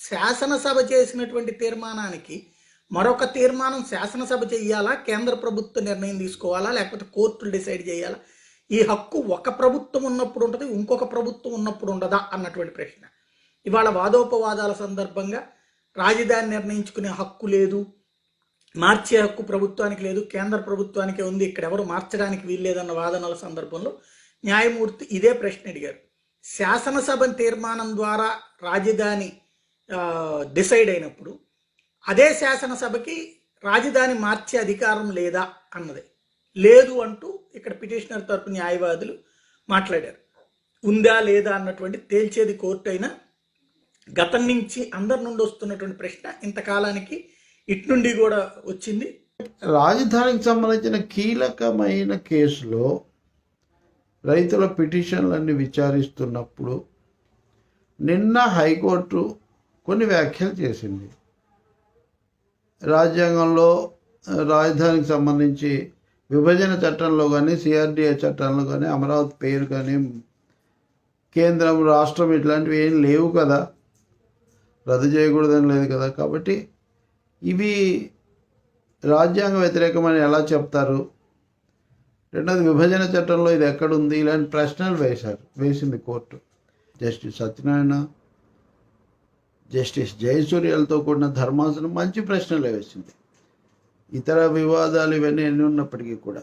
శాసనసభ చేసినటువంటి తీర్మానానికి మరొక తీర్మానం శాసనసభ చేయాలా? కేంద్ర ప్రభుత్వ నిర్ణయం తీసుకోవాలా? లేకపోతే కోర్టులు డిసైడ్ చేయాలా? ఈ హక్కు ఒక ప్రభుత్వం ఉన్నప్పుడు ఉంటుంది ఇంకొక ప్రభుత్వం ఉన్నప్పుడు ఉండదా అన్నటువంటి ప్రశ్న. ఇవాళ వాదోపవాదాల సందర్భంగా రాజధాని నిర్ణయించుకునే హక్కు లేదు మార్చే హక్కు ప్రభుత్వానికి లేదు కేంద్ర ప్రభుత్వానికే ఉంది ఇక్కడ ఎవరు మార్చడానికి వీల్లేదన్న వాదనల సందర్భంలో న్యాయమూర్తి ఇదే ప్రశ్న అడిగారు. శాసనసభ తీర్మానం ద్వారా రాజధాని డిసైడ్ అయినప్పుడు అదే శాసనసభకి రాజధాని మార్చే అధికారం లేదా అన్నది. లేదు అంటూ ఇక్కడ పిటిషనర్ తరపు న్యాయవాదులు మాట్లాడారు. ఉందా లేదా అన్నటువంటి తేల్చేది కోర్టు అయినా గతం నుంచి అందరి నుండి వస్తున్నటువంటి ప్రశ్న ఇంతకాలానికి ఇటు నుండి కూడా వచ్చింది. రాజధానికి సంబంధించిన కీలకమైన కేసులో రైతుల పిటిషన్లన్నీ విచారిస్తున్నప్పుడు నిన్న హైకోర్టు కొన్ని వ్యాఖ్యలు చేసింది. రాజ్యాంగంలో రాజధానికి సంబంధించి విభజన చట్టంలో కానీ సిఆర్డిఏ చట్టంలో కానీ అమరావతి పేరు కానీ కేంద్రం రాష్ట్రం ఇట్లాంటివి ఏం లేవు కదా. రద్దు చేయకూడదని లేదు కదా. కాబట్టి ఇవి రాజ్యాంగ వ్యతిరేకమని ఎలా చెప్తారు? రెండోది విభజన చట్టంలో ఇది ఎక్కడుంది? ఇలాంటి ప్రశ్నలు వేశారు వేసింది కోర్టు. జస్టిస్ సత్యనారాయణ జస్టిస్ జయసూర్యాలతో కూడిన ధర్మాసనం మంచి ప్రశ్నలే వేసింది. ఇతర వివాదాలు ఇవన్నీ ఎన్ని ఉన్నప్పటికీ కూడా.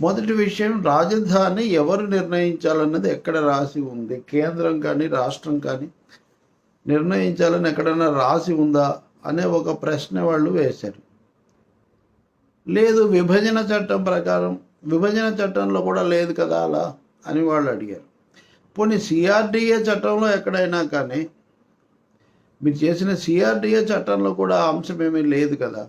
మొదటి విషయం రాజధాని ఎవరు నిర్ణయించాలన్నది ఎక్కడ రాసి ఉంది? కేంద్రం కానీ రాష్ట్రం కానీ నిర్ణయించాలని ఎక్కడైనా రాసి ఉందా అనే ఒక ప్రశ్న వాళ్ళు వేశారు. లేదు విభజన చట్టం ప్రకారం విభజన చట్టంలో కూడా లేదు కదా అలా అని వాళ్ళు అడిగారు. పోనీ సిఆర్డిఏ చట్టంలో ఎక్కడైనా కానీ మీరు చేసిన సిఆర్డిఏ చట్టంలో కూడా అంశం ఏమీ లేదు కదా.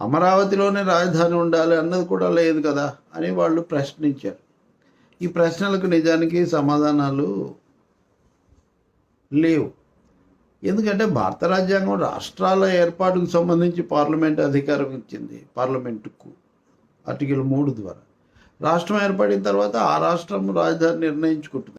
అమరావతిలోనే రాజధాని ఉండాలి అన్నది కూడా లేదు కదా అని వాళ్ళు ప్రశ్నించారు. ఈ ప్రశ్నలకు నిజానికి సమాధానాలు లేవు. ఎందుకంటే భారత రాజ్యాంగం రాష్ట్రాల ఏర్పాటుకు సంబంధించి పార్లమెంట్ అధికారం ఇచ్చింది పార్లమెంటుకు. ఆర్టికల్ మూడు ద్వారా. రాష్ట్రం ఏర్పడిన తర్వాత ఆ రాష్ట్రం రాజధాని నిర్ణయించుకుంటుంది.